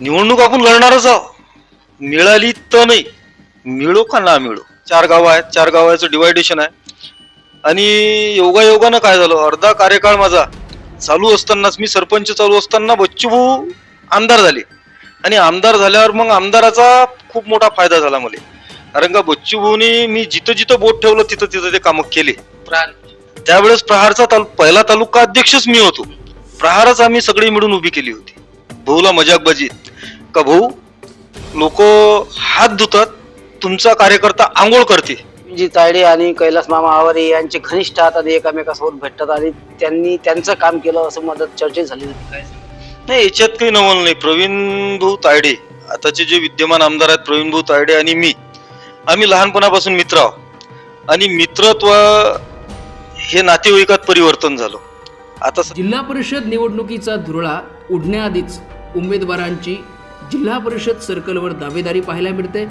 निवडणूक आपण लढणारच आहोत. मिळाली तर नाही. मिळो का ना मिळो? चार गावं आहेत. चार गावाचं डिवायडेशन आहे. आणि योगायोगानं काय झालं? अर्धा कार्यकाळ माझा चालू असतानाच मी सरपंच चालू असताना बच्चूभाऊ आमदार झाले. आणि आमदार झाल्यावर मग आमदाराचा खूप मोठा फायदा झाला मला. कारण का बच्चूभाऊनी मी जिथं जिथं बोट ठेवलं तिथं तिथं ते कामं केले. त्यावेळेस प्रहारचा तालु पहिला तालुका अध्यक्षच मी होतो. प्रहारच आम्ही सगळी मिळून उभी केली होती. भाऊला मजाकबाजी का भाऊ लोक हात धुतात तुमचा कार्यकर्ता आंघोळ करते. जी तायडे आणि कैलास मामा आवारे यांचे घनिष्ठ आणि एकामेकासोबत भेटतात आणि त्यांनी त्यांचं काम केलं असं मदत चर्चेत झाली होती. काय नाही याच्यात काही नवल नाही. प्रवीण भाऊ तायडे आताचे जे विद्यमान आमदार आहेत प्रवीण भाऊ तायडे आणि मी आम्ही लहानपणापासून मित्र आहोत. आणि मित्रत्व हे नातेवाईकात परिवर्तन झालं. आता जिल्हा परिषद निवडणुकीचा धुरळा उडण्याआधीच उमेदवारांची जिल्हा परिषद सर्कलवर दावेदारी पाहायला मिळते.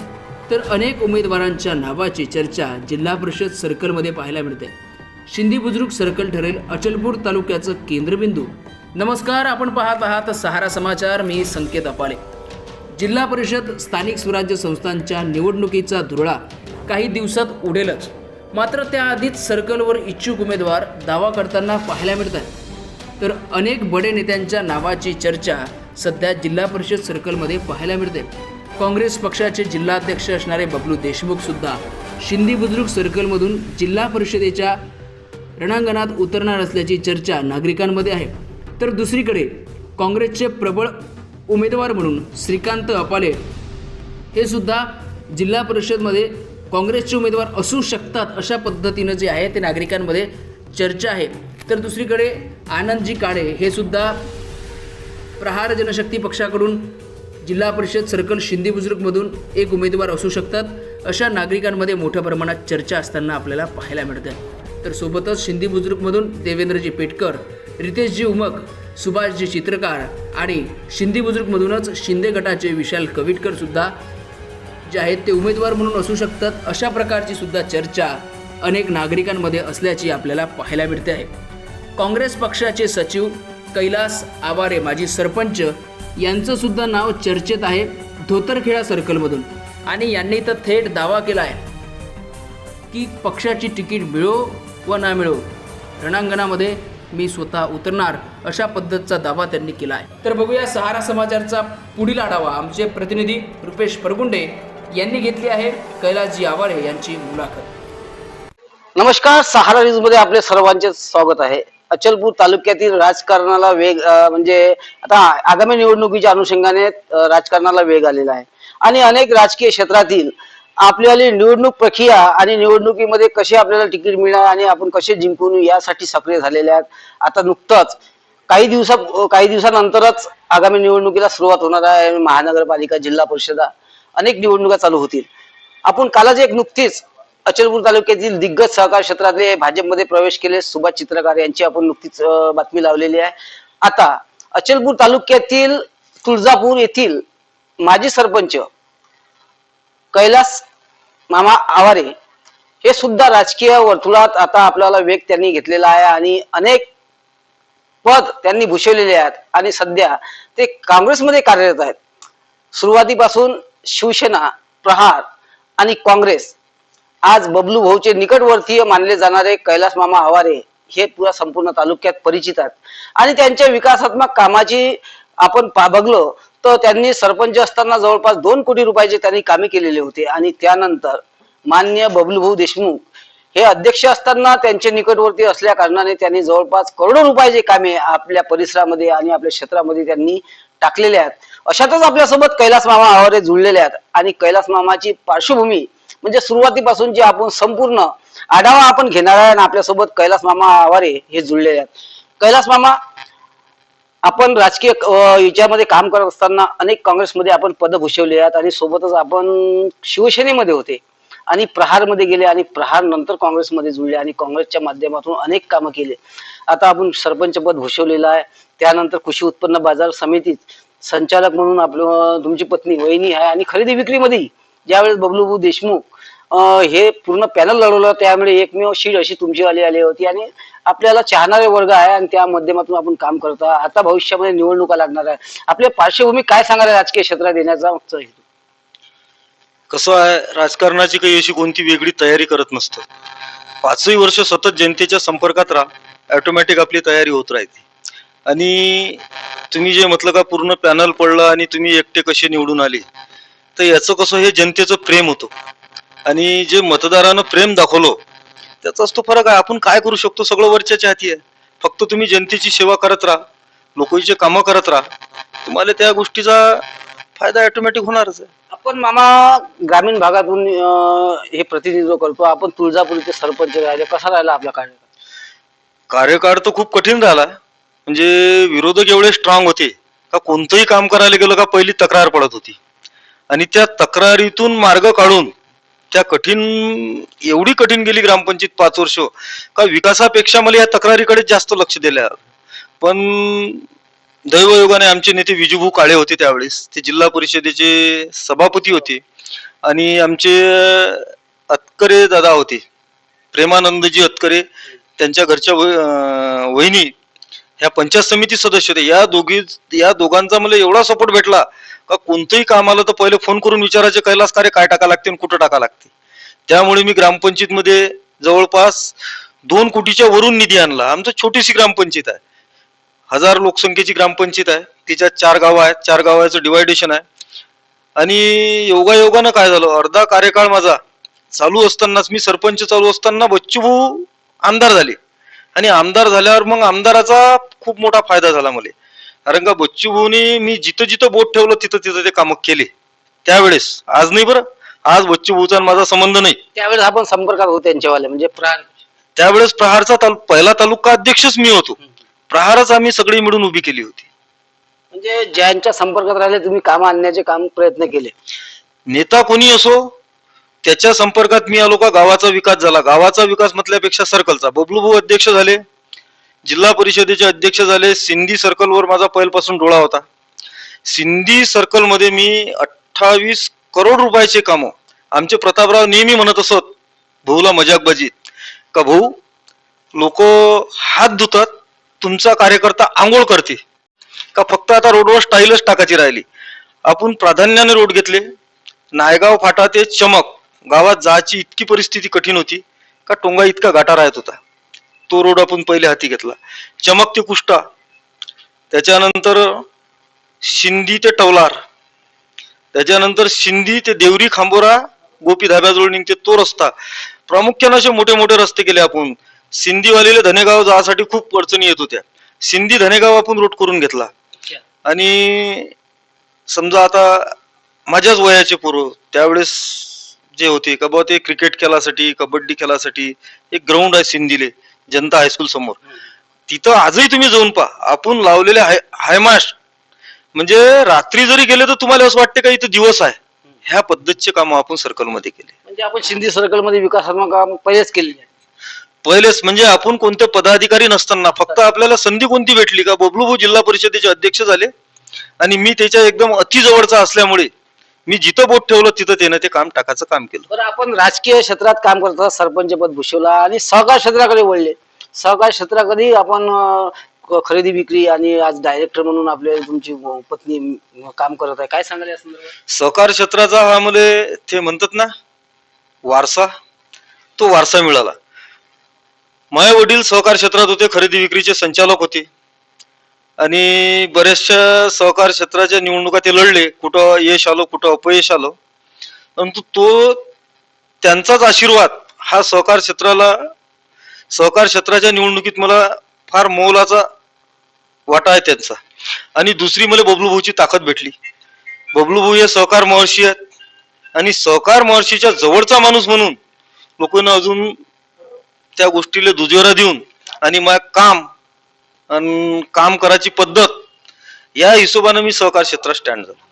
तर अनेक उमेदवारांच्या नावाची चर्चा जिल्हा परिषद सर्कलमध्ये पाहायला मिळते. शिंदी बुजुर्ग सर्कल ठरेल अचलपूर तालुक्याचं केंद्रबिंदू. नमस्कार आपण पाहत आहात सहारा समाचार. मी संकेत अपाले. जिल्हा परिषद स्थानिक स्वराज्य संस्थांच्या निवडणुकीचा धुरळा काही दिवसात उडेलच. मात्र त्याआधीच सर्कलवर इच्छुक उमेदवार दावा करताना पाहायला मिळतात तर अनेक बडे नेत्यांच्या नावाची चर्चा सध्या जिल्हा परिषद सर्कलमध्ये पाहायला मिळते. काँग्रेस पक्षाचे जिल्हाध्यक्ष असणारे बबलू देशमुख सुद्धा शिंदी बुद्रुक सर्कलमधून जिल्हा परिषदेच्या रणांगणात उतरणार असल्याची चर्चा नागरिकांमध्ये आहे. तर दुसरीकडे काँग्रेसचे प्रबळ उमेदवार म्हणून श्रीकांत अपाले हे सुद्धा जिल्हा परिषदमध्ये काँग्रेसचे उमेदवार असू शकतात अशा पद्धतीनं जे आहे ते नागरिकांमध्ये चर्चा आहे. तर दुसरीकडे आनंदजी काळे हे सुद्धा प्रहार जनशक्ती पक्षाकडून जिल्हा परिषद सर्कल शिंदी बुजुर्गमधून एक उमेदवार असू शकतात. अशा नागरिकांमध्ये मोठ्या प्रमाणात चर्चा असताना आपल्याला पाहायला मिळते. तर सोबतच शिंदी बुजुर्गमधून देवेंद्रजी पेटकर रितेशजी उमक सुभाषजी चित्रकार आणि शिंदी बुजुर्गमधूनच शिंदे गटाचे विशाल कविटकर सुद्धा जे आहेत ते उमेदवार म्हणून असू शकतात. अशा प्रकारची सुद्धा चर्चा अनेक नागरिकांमध्ये असल्याची आपल्याला पाहायला मिळते आहे. काँग्रेस पक्षाचे सचिव कैलास आवारे माजी सरपंच यांचं सुद्धा नाव चर्चेत आहे धोतरखेडा सर्कलमधून. आणि यांनी तर थेट दावा केला आहे की पक्षाची तिकीट मिळो व ना मिळो रणांगणामध्ये मी स्वतः उतरणार अशा पद्धतीचा दावा त्यांनी केला आहे. तर बघूया सहारा समाचारचा पुढील आढावा. आमचे प्रतिनिधी रुपेश परगुंडे यांनी घेतली आहे कैलासजी आवारे यांची मुलाखत. नमस्कार सहारा न्यूजमध्ये आपले सर्वांचे स्वागत आहे. अचलपूर तालुक्यातील राजकारणाला वेग म्हणजे आता आगामी निवडणुकीच्या अनुषंगाने राजकारणाला वेग आलेला आहे. आणि अनेक राजकीय क्षेत्रातील आपल्याली निवडणूक प्रक्रिया आणि निवडणुकीमध्ये कसे आपल्याला तिकीट मिळणार आणि आपण कसे जिंकून यासाठी सक्रिय झालेले आहेत. आता नुकतंच काही दिवसा काही दिवसानंतरच आगामी निवडणुकीला सुरुवात होणार आहे. महानगरपालिका जिल्हा परिषदा अनेक निवडणुका चालू होतील. आपण कालच एक नुकतीच अचलपूर तालुक्यातील दिग्गज सहकार क्षेत्रातले भाजपमध्ये प्रवेश केले. सुभाष चित्रकार यांची आपण नुकतीच बातमी लावलेली आहे. आता अचलपूर तालुक्यातील तुळजापूर येथील माजी सरपंच कैलास मामा आवारे हे सुद्धा राजकीय वर्तुळात आता आपल्याला वेग त्यांनी घेतलेला आहे आणि अनेक पद त्यांनी भूषवलेले आहेत आणि सध्या ते काँग्रेसमध्ये कार्यरत आहेत. सुरुवातीपासून शिवसेना प्रहार आणि काँग्रेस आज बबलू भाऊचे निकटवर्तीय मानले जाणारे कैलास मामा आवारे हे पुरा संपूर्ण तालुक्यात परिचित आहेत. आणि त्यांच्या विकासात्मक कामाची आपण पा- बघलो तर त्यांनी सरपंच असताना जवळपास दोन कोटी रुपयाचे त्यांनी कामे केलेले होते. आणि त्यानंतर मान्य बबलू भाऊ देशमुख हे अध्यक्ष असताना त्यांचे निकटवर्ती असल्या कारणाने त्यांनी जवळपास करोडो रुपयाचे कामे आपल्या परिसरामध्ये आणि आपल्या क्षेत्रामध्ये त्यांनी टाकलेले आहेत. अशातच आपल्यासोबत कैलास मामा आवारे जुळलेले आहेत. आणि कैलास मामाची पार्श्वभूमी म्हणजे सुरुवातीपासून जे आपण संपूर्ण आढावा आपण घेणार आहे आणि आपल्यासोबत कैलास मामा आवारे हे जुळलेले आहेत. कैलास मामा आपण राजकीय याच्यामध्ये काम करत असताना अनेक काँग्रेसमध्ये आपण पद भूषवले आहेत आणि सोबतच आपण शिवसेनेमध्ये होते आणि प्रहारमध्ये गेले आणि प्रहार नंतर काँग्रेसमध्ये जुळले आणि काँग्रेसच्या माध्यमातून अनेक कामं केले. आता आपण सरपंच पद भूषवलेलं आहे. त्यानंतर कृषी उत्पन्न बाजार समितीत संचालक म्हणून आपलं तुमची पत्नी वहिनी आहे आणि खरेदी विक्रीमध्ये ज्यावेळेस बबलूभाऊ देशमुख हे पूर्ण पॅनल लढवलं त्यामुळे एकमेव शीट अशी तुमची आली आली होती आणि आपल्याला चाहणारे वर्ग आहे आणि त्या माध्यमातून आपण काम करतो आता भविष्यामध्ये निवडणुका लागणार आहे आपल्या पार्श्वभूमी काय सांगणार राजकीय क्षेत्रात येण्याचा मागचा हेतू? कसं आहे राजकारणाची काही अशी कोणती वेगळी तयारी करत नसतं. पाचही वर्ष सतत जनतेच्या संपर्कात राहा ऑटोमॅटिक आपली तयारी होत राहते. आणि तुम्ही जे म्हटलं का पूर्ण पॅनल पडलं आणि तुम्ही एकटे कसे निवडून आले तर याचं कसं हे जनतेचं प्रेम होतं. आणि जे मतदारानं प्रेम दाखवलं त्याचाच तो फरक आहे. आपण काय करू शकतो? सगळं वरच्याच्या हाती आहे. फक्त तुम्ही जनतेची सेवा करत राहा लोकांचे कामं करत राहा तुम्हाला त्या गोष्टीचा फायदा ऑटोमॅटिक होणारच आहे. आपण मामा ग्रामीण भागातून हे प्रतिनिधित्व करतो. आपण तुळजापूरचे सरपंच राहिले. कसा राहिला आपला कार्य कार्यकाळ तर खूप कठीण झाला म्हणजे विरोधक एवढे स्ट्रॉंग होते का कोणतंही काम करायला गेलं का पहिली तक्रार पडत होती. आणि त्या तक्रारीतून मार्ग काढून त्या कठीण एवढी कठीण गेली ग्रामपंचायत पाच वर्ष का विकासापेक्षा मला या तक्रारीकडे जास्त लक्ष दिलं. पण दैवयोगाने आमचे नेते विजूभाऊ काळे होते त्यावेळेस ते जिल्हा परिषदेचे सभापती होते. आणि आमचे अतकरे दादा होते प्रेमानंदजी अतकरे त्यांच्या घरच्या वहिनी ह्या पंचायत समिती सदस्य होते. या दोघी या दोघांचा मला एवढा सपोर्ट भेटला का कोणतंही काम आलं तर पहिले फोन करून विचारायचे कैलास कार्य काय टाका लागते आणि कुठं टाका लागते त्यामुळे मी ग्रामपंचायत मध्ये जवळपास दोन कोटीच्या वरून निधी आणला. आमचं छोटीशी ग्रामपंचायत आहे. हजार लोकसंख्येची ग्रामपंचायत आहे. तिच्यात चार गावं आहेत. चार गावाचं डिवायडेशन आहे. आणि योगायोगानं काय झालं? अर्धा कार्यकाळ माझा चालू असतानाच मी सरपंच चालू असताना बच्चूभाऊ आमदार झाले. आणि आमदार झाल्यावर मग आमदाराचा खूप मोठा फायदा झाला मला. कारण का बच्चूभाऊनी मी जिथं जिथं बोट ठेवलं तिथं तिथं ते कामं केले. त्यावेळेस. आज नाही बरं. आज बच्चूभाऊचा माझा संबंध नाही. त्यावेळेस आपण संपर्कात होतो त्यांच्यावाले म्हणजे प्राण त्यावेळेस प्रहारचा तालु पहिला तालुका अध्यक्षच मी होतो. प्रहारच आम्ही सगळी मिळून उभी केली होती. म्हणजे ज्यांच्या संपर्कात राहिले तुम्ही काम आणण्याचे काम प्रयत्न केले. नेता कोणी असो त्याच्या संपर्कात मी आलो का गावाचा विकास झाला. गावाचा विकास म्हटल्यापेक्षा सर्कलचा बबलूभाऊ अध्यक्ष झाले. जिल्हा परिषदेचे अध्यक्ष झाले. सिंधी सर्कलवर माझा पहिल्यापासून डोळा होता. सिंधी सर्कलमध्ये मी अठ्ठावीस करोड रुपयाचे कामं. आमचे प्रतापराव नेहमी म्हणत असत भाऊला मजाकबाजी का भाऊ? लोक हात धुतात तुमचा कार्यकर्ता आंघोळ करते. का फक्त आता रोडवर स्टाईलच टाकायची राहिली? आपण प्राधान्याने रोड घेतले. नायगाव फाटा ते चमक. गावात जायची इतकी परिस्थिती कठीण होती. का टोंगा इतका गाठा राहत होता? तो रोड आपण पहिले हाती घेतला. चमक ते कुष्टा त्याच्यानंतर शिंदी ते टवलार. त्याच्यानंतर शिंदी ते देवरी खांबोरा गोपी धाब्याजवळ निघते तो रस्ता. प्रामुख्याने असे मोठे मोठे रस्ते केले आपण. सिंधीवालेले धनेगाव जायसाठी खूप अडचणी येत होत्या. सिंधी धनेगाव आपण रूट करून घेतला. आणि समजा आता माझ्याच वयाचे पोरं त्यावेळेस जे होते का बाबा ते क्रिकेट खेळासाठी कबड्डी खेळासाठी एक ग्राउंड आहे सिंधीले जनता हायस्कूल समोर. तिथं आजही तुम्ही जाऊन पहा. आपण लावलेले हाय हायमास्ट म्हणजे रात्री जरी गेले तर तुम्हाला असं वाटते का इथं दिवस आहे? ह्या पद्धतीचे काम आपण सर्कलमध्ये केले. म्हणजे आपण सिंधी सर्कलमध्ये विकासात्मक काम पहिलेच केलेले आहे. पहिलेच म्हणजे आपण कोणते पदाधिकारी नसताना फक्त आपल्याला संधी कोणती भेटली का? बबलूभाऊ जिल्हा परिषदेचे अध्यक्ष झाले. आणि मी त्याच्या एकदम अतिजवळचा असल्यामुळे मी जिथं बोट ठेवलं तिथं त्यानं ते काम टाकायचं काम केलं. बरं आपण राजकीय क्षेत्रात काम करता सरपंच पद भूषवला आणि सहकार क्षेत्राकडे वळले. सहकार क्षेत्राकडे आपण अं, क- खरेदी विक्री आणि आज डायरेक्टर म्हणून आपले तुमची अं, पत्नी अं, काम करत आहे. काय सांगाल या संदर्भात? सहकार क्षेत्राचा हा मला ते म्हणतात ना वारसा तो वारसा मिळाला. माझे वडील सहकार क्षेत्रात होते खरेदी विक्रीचे संचालक होते. आणि बऱ्याचशा सहकार क्षेत्राच्या निवडणुका ते लढले. कुठं यश आलो कुठं अपयश आलं. परंतु तो त्यांचाच आशीर्वाद हा सहकार क्षेत्राला सहकार क्षेत्राच्या निवडणुकीत मला फार मोलाचा वाटा आहे त्यांचा. आणि दुसरी मला बबलूभाऊची ताकद भेटली. बबलूभाऊ हे सहकार महर्षी आहेत. आणि सहकार महर्षीच्या जवळचा माणूस म्हणून लोकांना अजून त्या गोष्टीला दुजोरा देऊन आणि मग काम आणि काम करायची पद्धत या हिशोबानं मी सहकार क्षेत्रात स्टँड झालो.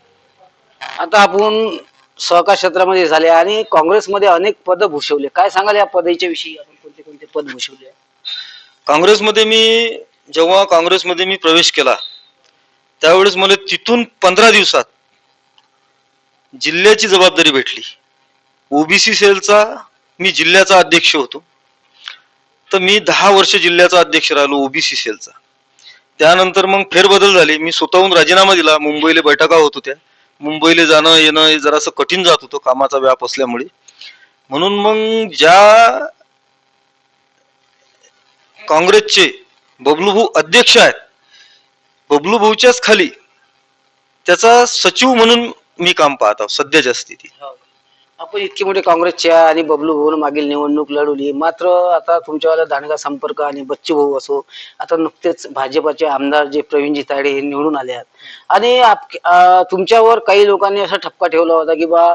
आता आपण सहकार क्षेत्रामध्ये झाले आणि काँग्रेसमध्ये अनेक पद भूषवले. काय सांगाल या पदाच्या विषयी? आपण कोणते कोणते पद भूषवले? काँग्रेसमध्ये मी जेव्हा काँग्रेसमध्ये मी प्रवेश केला त्यावेळेस मला तिथून पंधरा दिवसात जिल्ह्याची जबाबदारी भेटली. ओबीसी सेलचा मी जिल्ह्याचा अध्यक्ष होतो. तर मी दहा वर्ष जिल्ह्याचा अध्यक्ष राहिलो ओबीसी सेलचा. त्यानंतर मग फेरबदल झाले. मी स्वतःहून राजीनामा दिला. मुंबईला बैठका होत होत्या. मुंबईला जाणं येणं हे जरासं कठीण जात होतं कामाचा व्याप असल्यामुळे. म्हणून मग ज्या काँग्रेसचे बबलू भाऊ अध्यक्ष आहेत बबलू भाऊच्याच खाली त्याचा सचिव म्हणून मी काम पाहत आहोत सध्याच्या स्थितीत. हो. आपण इतके मोठे काँग्रेसच्या आणि बबलू भाऊन मागील निवडणूक लढवली. मात्र आता तुमच्यावाला दांडगा संपर्क आणि बच्चू भाऊ असो आता नुकतेच भाजपाचे आमदार जे प्रवीणजी तायडे हे निवडून आले आहेत. आणि आप- तुमच्यावर काही लोकांनी असा ठपका ठेवला होता की बा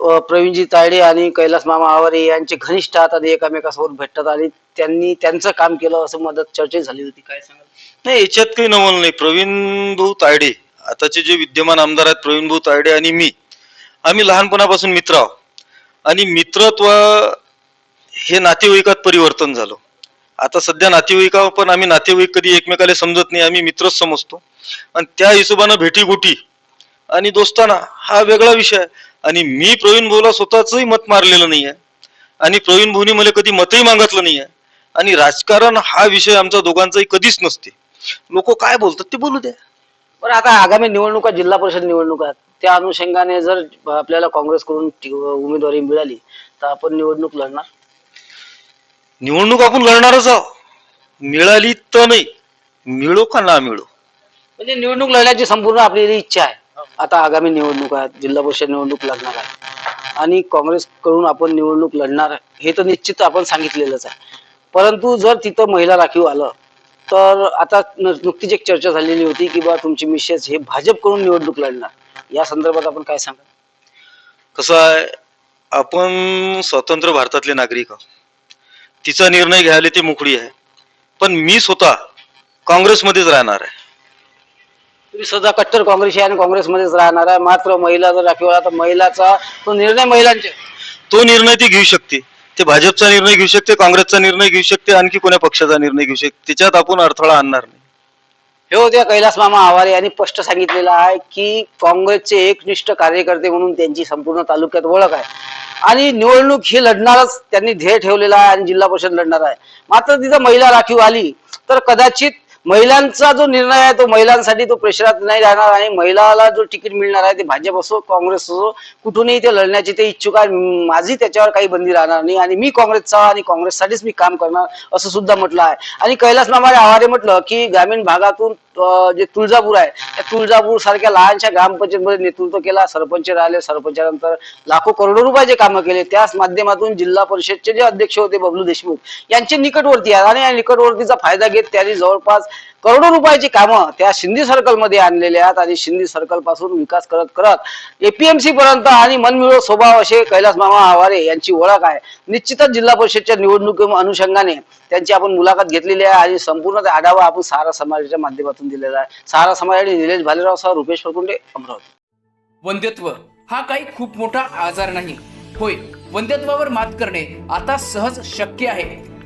अं, प्रवीणजी तायडे आणि कैलास मामा आवारे यांचे घनिष्ठ आता आणि एकामेकासोबत भेटतात आणि त्यांनी त्यांचं काम केलं असं मदत चर्चा झाली होती. काय सांगाल? नाही याच्यात काही नवल नाही. प्रवीण भाऊ तायडे आताचे जे विद्यमान आमदार आहेत प्रवीण भाऊ तायडे आणि मी आम्ही लहानपणापासून मित्र आहोत. आणि मित्रत्व हे नातेवाईकात परिवर्तन झालं. आता सध्या नातेवाईका पण आम्ही नातेवाईक कधी एकमेकाला समजत नाही आम्ही मित्रच समजतो. आणि त्या हिशोबानं भेटीगोटी आणि दोस्ताना हा वेगळा विषय. आहे आणि मी प्रवीण भाऊला स्वतःचंही मत मारलेलं नाही आहे आणि प्रवीण भाऊनी मला कधी मतही मागितलं नाही आहे आणि राजकारण हा विषय आमचा दोघांचाही कधीच नसते. लोक काय बोलतात ते बोलू द्या. पण आता आगामी निवडणुका जिल्हा परिषद निवडणुका त्या अनुषंगाने जर आपल्याला काँग्रेसकडून टी- उमेदवारी मिळाली तर आपण निवडणूक लढणार. निवडणूक आपण लढणारच आहोत. मिळाली तर नाही मिळो का ना मिळो? म्हणजे निवडणूक लढण्याची संपूर्ण आपली इच्छा आहे. आता आगामी निवडणूक आहेत जिल्हा परिषद निवडणूक लढणार आहे. आणि काँग्रेसकडून आपण निवडणूक लढणार आहे हे तर निश्चित आपण सांगितलेलंच आहे. परंतु जर तिथं महिला राखीव आलं तर आता न- नुकतीच एक चर्चा झालेली होती की बा तुमची मिसेस हे भाजपकडून निवडणूक लढणार. या संदर्भात आपण काय सांगा कसं आहे आपण स्वतंत्र भारतातले नागरिक आहोत. तिचा निर्णय घ्यायला ती मोकळी आहे. पण मी स्वतः काँग्रेसमध्येच राहणार आहे. तुम्ही सध्या कट्टर काँग्रेसी आणि काँग्रेसमध्येच राहणार आहे. मात्र महिला जर राखीव तर महिलाचा तो निर्णय महिलांचे. तो निर्णय ती घेऊ शकते. ते भाजपचा निर्णय घेऊ शकते काँग्रेसचा निर्णय घेऊ शकते आणखी कोण्या पक्षाचा निर्णय घेऊ शकते. त्याच्यात आपण अडथळा आणणार नाही. हे होते कैलास मामा आवारे यांनी स्पष्ट सांगितलेलं आहे की काँग्रेसचे एकनिष्ठ कार्यकर्ते म्हणून त्यांची संपूर्ण तालुक्यात ओळख आहे. आणि निवडणूक ही लढणारच त्यांनी ध्येय ठेवलेला आहे आणि जिल्हा परिषद लढणार आहे. मात्र तिथं महिला राखीव आली तर कदाचित महिलांचा जो निर्णय आहे तो महिलांसाठी तो प्रेशरात नाही राहणार आणि महिलाला जो तिकीट मिळणार आहे ते भाजप असो काँग्रेस असो कुठूनही ते लढण्याची ते इच्छुक आहे. माझी त्याच्यावर काही बंदी राहणार नाही आणि मी काँग्रेसचा आणि काँग्रेससाठीच मी काम करणार असं सुद्धा म्हटलं आहे. आणि कैलास मामाने आवारे म्हटलं की ग्रामीण भागातून जे तुळजापूर आहे त्या तुळजापूर सारख्या लहानशा ग्रामपंचायतमध्ये नेतृत्व केला सरपंच राहिले सरपंचानंतर लाखो करोडो रुपयाचे कामं केले त्याच माध्यमातून जिल्हा परिषदचे जे अध्यक्ष होते बबलू देशमुख यांचे निकटवर्ती आहेत. आणि या निकटवर्तीचा फायदा घेत त्यांनी जवळपास करोडो रुपयाची कामं त्या सिंधी सर्कलमध्ये आहेत आणि शिंदे सर्कलपासून विकास करत करत एपीएमसी पर्यंत आणि मनमिळो स्वभाव असे कैलास मामा आवारे यांची ओळख आहे. निश्चितच जिल्हा परिषदच्या निवडणुकी अनुषंगाने त्यांची आपण मुलाखत घेतलेली आहे आणि संपूर्ण आढावा आपण सहारा समाजाच्या माध्यमातून दिलेला आहे. सहारा समाज आणि निलेश भालेराव सह रुपेश फरकुंडे अमरावती. वंध्यत्व हा काही खूप मोठा आजार नाही. होय वंध्यत्वावर मात करणे आता सहज शक्य आहे.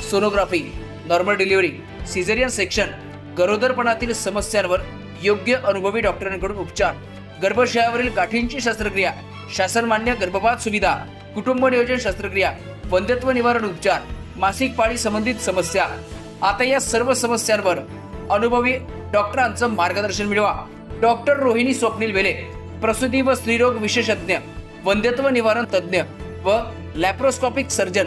Sonography normal delivery caesarean section गरोदरपणातील समस्यांवर योग्य अनुभवी डॉक्टरांकडून उपचार गर्भाशयावरील गाठींची शस्त्रक्रिया शासनमान्य गर्भपात सुविधा कुटुंब नियोजन शस्त्रक्रिया वंध्यत्व निवारण उपचार मासिक पाळी संबंधित समस्या. आता या सर्व समस्यांवर अनुभवी डॉक्टरांचं मार्गदर्शन मिळवा. डॉक्टर रोहिणी स्वप्नील वेले प्रसूती व स्त्रीरोग विशेषज्ञ वंध्यत्व निवारण तज्ज्ञ व लॅप्रोस्कॉपिक सर्जन.